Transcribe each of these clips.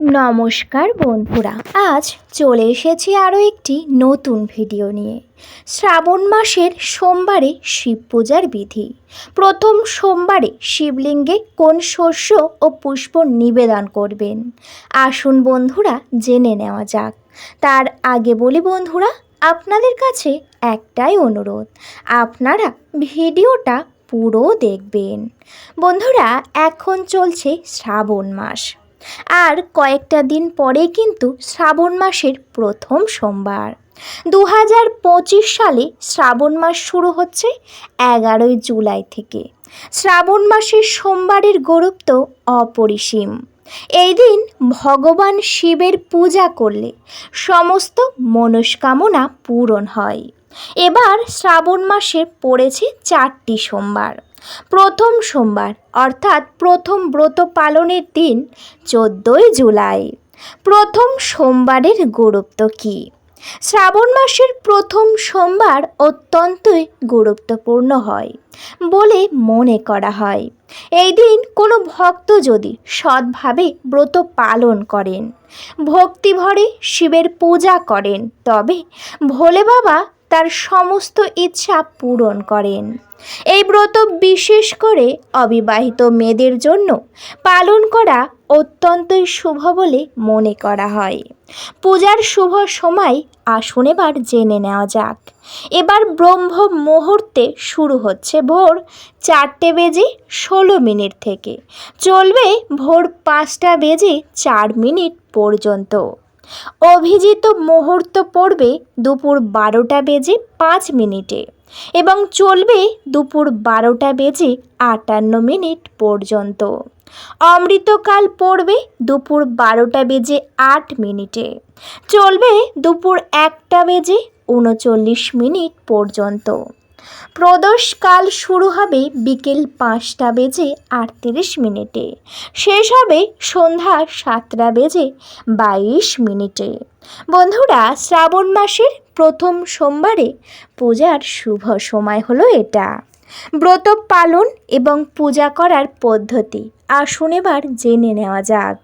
নমস্কার বন্ধুরা, আজ চলে এসেছি আরও একটি নতুন ভিডিও নিয়ে। শ্রাবণ মাসের সোমবারে শিব পূজার বিধি। প্রথম সোমবারে শিবলিঙ্গে কোন শস্য ও পুষ্প নিবেদন করবেন? আসুন বন্ধুরা, জেনে নেওয়া যাক। তার আগে বলি বন্ধুরা, আপনাদের কাছে একটাই অনুরোধ, আপনারা ভিডিওটা পুরো দেখবেন। বন্ধুরা, এখন চলছে শ্রাবণ মাস। আর কয়েকটা দিন পরে কিন্তু শ্রাবণ মাসের প্রথম সোমবার। দু হাজার পঁচিশ সালে শ্রাবণ মাস শুরু হচ্ছে এগারোই জুলাই থেকে। শ্রাবণ মাসের সোমবারের গুরুত্ব অপরিসীম। এই দিন ভগবান শিবের পূজা করলে সমস্ত মনস্কামনা পূরণ হয়। এবার শ্রাবণ মাসে পড়েছে চারটি সোমবার। প্রথম সোমবার, অর্থাৎ প্রথম ব্রত পালনের দিন, চোদ্দোই জুলাই। প্রথম সোমবারের গুরুত্ব কী? শ্রাবণ মাসের প্রথম সোমবার অত্যন্তই গুরুত্বপূর্ণ হয় বলে মনে করা হয়। এই দিন কোনো ভক্ত যদি সৎভাবে ব্রত পালন করেন, ভক্তিভরে শিবের পূজা করেন, তবে ভোলে বাবা তার সমস্ত ইচ্ছা পূরণ করেন। এই ব্রত বিশেষ করে অবিবাহিত মেয়েদের জন্য পালন করা অত্যন্তই শুভ বলে মনে করা হয়। পূজার শুভ সময় আসুন এবার জেনে নেওয়া যাক। এবার ব্রহ্ম মুহূর্তে শুরু হচ্ছে ভোর চারটে বেজে ষোলো মিনিট থেকে। চলবে ভোর পাঁচটা বেজে চার মিনিট পর্যন্ত। অভিজিত মুহূর্ত পড়বে দুপুর বারোটা বেজে পাঁচ মিনিটে। এবং চলবে দুপুর বারোটা বেজে আটান্ন মিনিট পর্যন্ত। অমৃতকাল পড়বে দুপুর বারোটা বেজে আট মিনিটে। চলবে দুপুর একটা বেজে উনচল্লিশ মিনিট পর্যন্ত। প্রদোষকাল শুরু হবে বিকেল পাঁচটা বেজে আটত্রিশ মিনিটে। শেষ হবে সন্ধ্যা সাতটা বেজে বাইশ মিনিটে। বন্ধুরা, শ্রাবণ মাসের প্রথম সোমবারে পূজার শুভ সময় হলো এটা। ব্রত পালন এবং পূজা করার পদ্ধতি আসুন এবার জেনে নেওয়া যাক।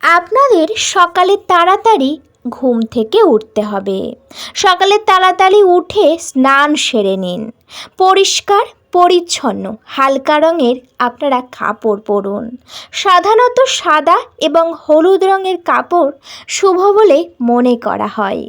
আপনাদের সকালে তাড়াতাড়ি ঘুম থেকে উঠতে হবে। সকালে তাড়াতাড়ি উঠে স্নান সেরে নিন। পরিষ্কার, পরিচ্ছন্ন, হালকা রঙের আপনারা কাপড় পরুন। সাধারণত সাদা এবং হলুদ রঙের কাপড় শুভ বলে মনে করা হয়।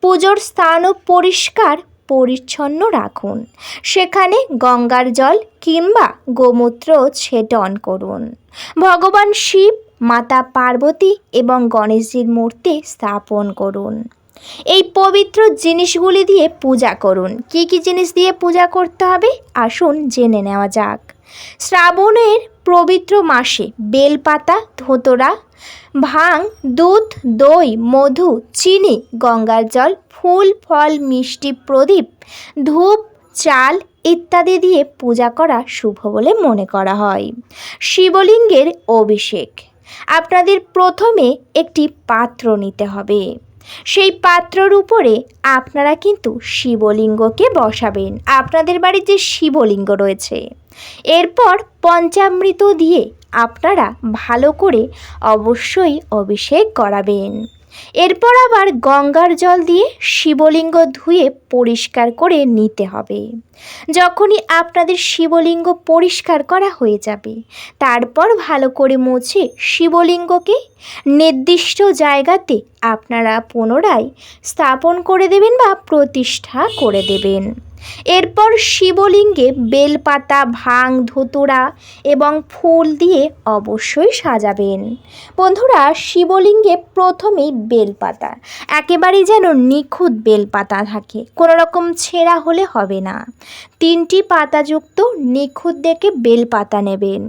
পুজোর স্থানও পরিষ্কার, পরিচ্ছন্ন রাখুন। সেখানে গঙ্গার জল কিংবা গোমূত্র ছেটন করুন। ভগবান শিব মাতা পার্বতী এবং গণেশজির মূর্তি স্থাপন করুন। এই পবিত্র জিনিসগুলি দিয়ে পূজা করুন। কি কি জিনিস দিয়ে পূজা করতে হবে? আসুন জেনে নেওয়া যাক। শ্রাবণের পবিত্র মাসে বেলপাতা, ধোতরা, ভাং, দুধ, দই, মধু, চিনি, গঙ্গার জল, ফুল, ফল, মিষ্টি প্রদীপ, ধূপ, চাল ইত্যাদি দিয়ে পূজা করা শুভ বলে মনে করা হয়। শিবলিঙ্গের অভিষেক। আপনাদের প্রথমে একটি পাত্র নিতে হবে। সেই পাত্রর উপরে আপনারা কিন্তু শিবলিঙ্গকে বসাবেন। আপনাদের বাড়ির যে শিবলিঙ্গ রয়েছে, এরপর পঞ্চামৃত দিয়ে আপনারা ভালো করে অবশ্যই অভিষেক করাবেন। এরপর আবার গঙ্গার জল দিয়ে শিবলিঙ্গ ধুয়ে পরিষ্কার করে নিতে হবে। যখনই আপনাদের শিবলিঙ্গ পরিষ্কার করা হয়ে যাবে, তারপর ভালো করে মুছে শিবলিঙ্গকে নির্দিষ্ট জায়গাতে আপনারা পুনরায় স্থাপন করে দেবেন বা প্রতিষ্ঠা করে দেবেন। এরপর শিবলিঙ্গে বেলপাতা, ভাং, ধুতুরা এবং ফুল দিয়ে অবশ্যই সাজাবেন। বন্ধুরা, শিবলিঙ্গে প্রথমেই বেলপাতা। একেবারেই যেন নিখুঁত বেলপাতা থাকে। কোনো রকম ছেঁড়া হলে হবে না। তিনটি পাতাযুক্ত নিখুঁত দেখে বেলপাতা নেবেন।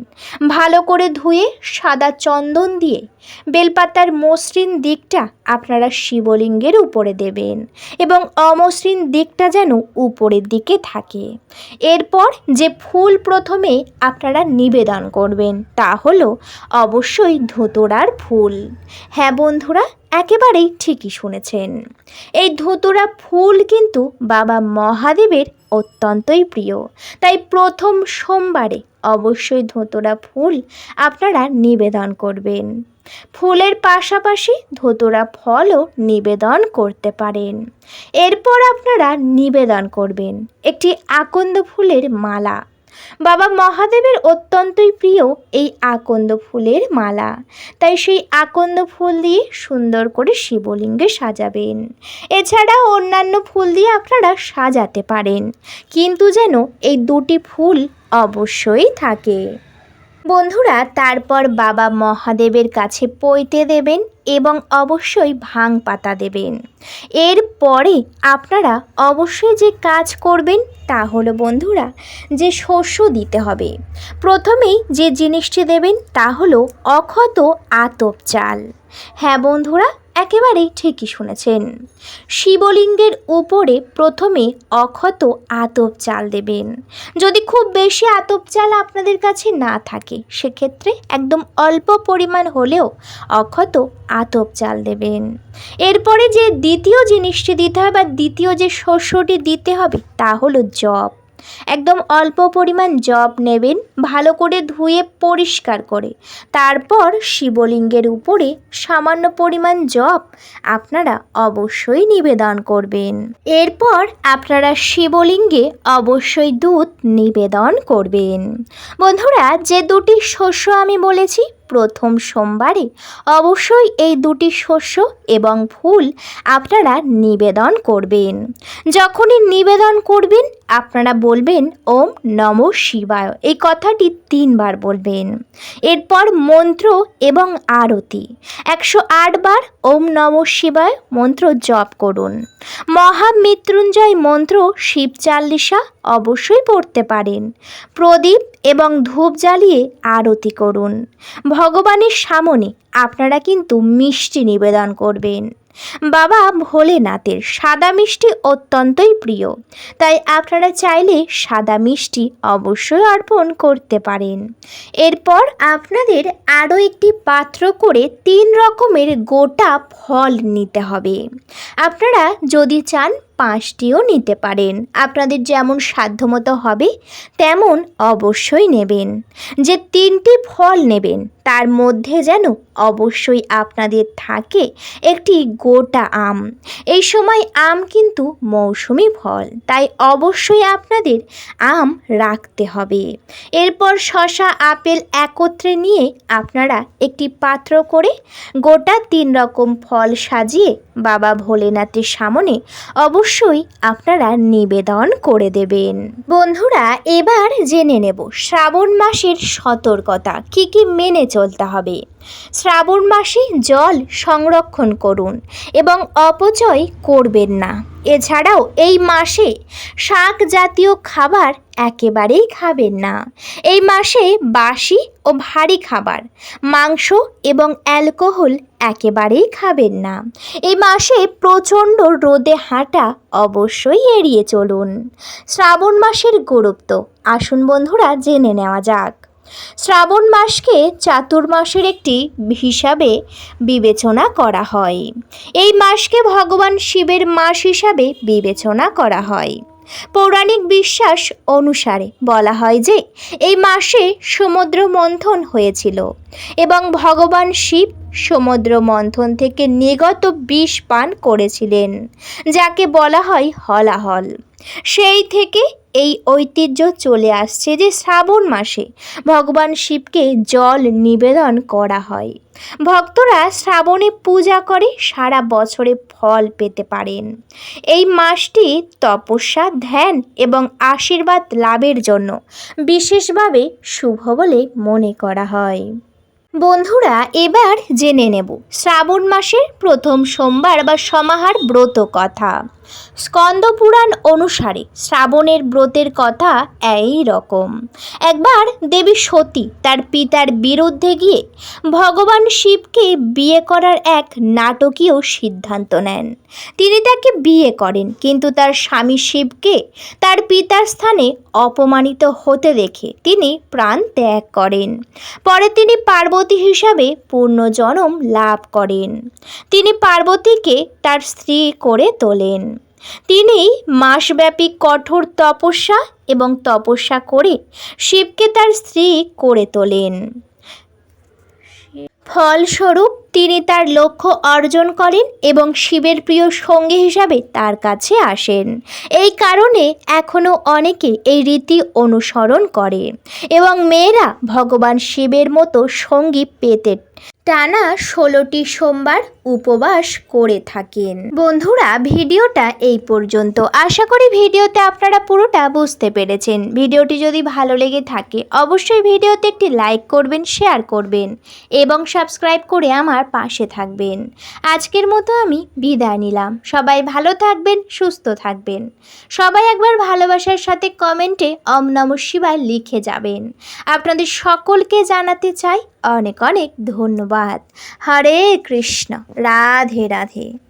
ভালো করে ধুয়ে সাদা চন্দন দিয়ে বেলপাতার মসৃণ দিকটা আপনারা শিবলিঙ্গের উপরে দেবেন এবং অমসৃণ দিকটা যেন উপরের দিকে থাকে। এরপর যে ফুল প্রথমে আপনারা নিবেদন করবেন তা হলো অবশ্যই ধুতরার ফুল। হ্যাঁ বন্ধুরা, একেবারেই ঠিকই শুনেছেন। এই ধুতুরা ফুল কিন্তু বাবা মহাদেবের অত্যন্তই প্রিয়। তাই প্রথম সোমবারে অবশ্যই ধোতরা ফুল আপনারা নিবেদন করবেন। ফুলের পাশাপাশি ধোতরা ফলও নিবেদন করতে পারেন। এরপর আপনারা নিবেদন করবেন। একটি আকন্দ ফুলের মালা। বাবা মহাদেবের অত্যন্তই প্রিয় এই আকন্দ ফুলের মালা। তাই সেই আকন্দ ফুল দিয়ে সুন্দর করে শিবলিঙ্গে সাজাবেন। এছাড়া অন্যান্য ফুল দিয়ে আপনারা সাজাতে পারেন। কিন্তু যেন এই দুটি ফুল অবশ্যই থাকে। বন্ধুরা, তারপর বাবা মহাদেবের কাছে পৈতে দেবেন এবং অবশ্যই ভাং পাতা দেবেন। এর পরে আপনারা অবশ্যই যে কাজ করবেন তা হলো বন্ধুরা, যে শস্য দিতে হবে। প্রথমেই যে জিনিসটি দেবেন তা হলো অক্ষত আতপ চাল। হ্যাঁ বন্ধুরা একেবারেই ঠিকই শুনেছেন। শিবলিঙ্গের উপরে প্রথমে অক্ষত আতপ চাল দেবেন। যদি খুব বেশি আতপ চাল আপনাদের কাছে না থাকে, সেক্ষেত্রে একদম অল্প পরিমাণ হলেও অক্ষত আতপ চাল দেবেন। এরপরে যে দ্বিতীয় জিনিসটি দিতে হবে বা দ্বিতীয় যে শস্যটি দিতে হবে, তা হলো জব একদম অল্প পরিমাণ জব নেবেন, ভালো করে ধুয়ে পরিষ্কার করে। তারপর শিবলিঙ্গের উপরে সামান্য পরিমাণ জব আপনারা অবশ্যই নিবেদন করবেন। এরপর আপনারা শিবলিঙ্গে অবশ্যই দুধ নিবেদন করবেন। বন্ধুরা, যে দুটি শস্য আমি বলেছি প্রথম সোমবারে অবশ্যই এই দুটি শস্য এবং ফুল আপনারা নিবেদন করবেন। যখনই নিবেদন করবেন, আপনারা বলবেন, ওম নম শিবায়। এই কথাটি তিনবার বলবেন। এরপর মন্ত্র এবং আরতি। একশো বার ওম নম শিবায় মন্ত্র জপ করুন। মহামৃত্যুঞ্জয় মন্ত্র শিব চাল্লিশা অবশ্যই পড়তে পারেন। প্রদীপ এবং ধূপ জ্বালিয়ে আরতি করুন। ভগবানের সামনে আপনারা কিন্তু মিষ্টি নিবেদন করবেন। বাবা ভোলেনাথের সাদা মিষ্টি অত্যন্তই প্রিয়। তাই আপনারা চাইলে সাদা মিষ্টি অবশ্যই অর্পণ করতে পারেন। এরপর আপনাদের আরও একটি পাত্র করে তিন রকমের গোটা ফল নিতে হবে। আপনারা যদি চান পাঁচটিও নিতে পারেন। আপনাদের যেমন সাধ্যমতো হবে, তেমন অবশ্যই নেবেন। যে তিনটি ফল নেবেন, তার মধ্যে যেন অবশ্যই আপনাদের থাকে একটি গোটা আম। এই সময় আম কিন্তু মৌসুমি ফল, তাই অবশ্যই আপনাদের আম রাখতে হবে। এরপর শশা আপেল একত্রে নিয়ে আপনারা একটি পাত্র করে গোটা তিন রকম ফল সাজিয়ে বাবা ভোলেনাথের সামনে অবশ্যই আপনারা নিবেদন করে দেবেন। বন্ধুরা, এবার জেনে নেব শ্রাবণ মাসের সতর্কতা, কি কি মেনে চলতে হবে। শ্রাবণ মাসে জল সংরক্ষণ করুন এবং অপচয় করবেন না। এছাড়াও এই মাসে শাক জাতীয় খাবার একেবারেই খাবেন না। এই মাসে বাসি ও ভারী খাবার, মাংস এবং অ্যালকোহল একেবারেই খাবেন না। এই মাসে প্রচণ্ড রোদে হাঁটা অবশ্যই এড়িয়ে চলুন। শ্রাবণ মাসের গুরুত্ব, আসুন বন্ধুরা জেনে নেওয়া যাক। শ্রাবণ মাসকে চাতুর্মাসের একটি হিসাবে বিবেচনা করা হয়। এই মাসকে ভগবান শিবের মাস হিসাবে বিবেচনা করা হয়। পৌরাণিক বিশ্বাস অনুসারে বলা হয় যে, এই মাসে সমুদ্র মন্থন হয়েছিল এবং ভগবান শিব সমুদ্র মন্থন থেকে নিগত বিষ পান করেছিলেন, যাকে বলা হয় হলাহল। সেই থেকে এই ঐতিহ্য চলে আসছে যে শ্রাবণ মাসে ভগবান শিবকে জল নিবেদন করা হয়। ভক্তরা শ্রাবণে পূজা করে সারা বছরে ফল পেতে পারেন। এই মাসটি তপস্যা, ধ্যান এবং আশীর্বাদ লাভের জন্য বিশেষভাবে শুভ বলে মনে করা হয়। বন্ধুরা, এবার জেনে নেব শ্রাবণ মাসের প্রথম সোমবার বা সমাহার ব্রত কথা। স্কন্দপুরাণ অনুসারে শ্রাবণের ব্রতের কথা এই রকম। একবার দেবী সতী তার পিতার বিরুদ্ধে গিয়ে ভগবান শিবকে বিয়ে করার এক নাটকীয় সিদ্ধান্ত নেন। তিনি তাকে বিয়ে করেন, কিন্তু তার স্বামী শিবকে তার পিতার স্থানে অপমানিত হতে দেখে তিনি প্রাণ ত্যাগ করেন। পরে তিনি পার্বতী হিসাবে পূর্ণজনম লাভ করেন। তিনি পার্বতীকে তার স্ত্রী করে তোলেন। তিনি মাসব্যাপী কঠোর তপস্যা এবং তপস্যা করে শিবকে তার স্ত্রী করে তোলেন। ফলস্বরূপ তিনি তার লক্ষ্য অর্জন করেন এবং শিবের প্রিয় সঙ্গী হিসাবে তার কাছে আসেন। এই কারণে এখনও অনেকে এই রীতি অনুসরণ করে এবং মেয়েরা ভগবান শিবের মতো সঙ্গী পেতে টানা ষোলোটি সোমবার উপবাস করে থাকেন। বন্ধুরা, ভিডিওটা এই পর্যন্ত। আশা করি ভিডিওতে আপনারা পুরোটা বুঝতে পেরেছেন। ভিডিওটি যদি ভালো লেগে থাকে, অবশ্যই ভিডিওতে একটি লাইক করবেন, শেয়ার করবেন এবং সাবস্ক্রাইব করে আমার পাশে থাকবেন। আজকের মতো আমি বিদায় নিলাম। সবাই ভালো থাকবেন, সুস্থ থাকবেন। সবাই একবার ভালোবাসার সাথে কমেন্টে অম নম শিবায় লিখে যাবেন। আপনাদের সকলকে জানাতে চাই অনেক অনেক ধন্যবাদ। হরে কৃষ্ণ। রাধে রাধে।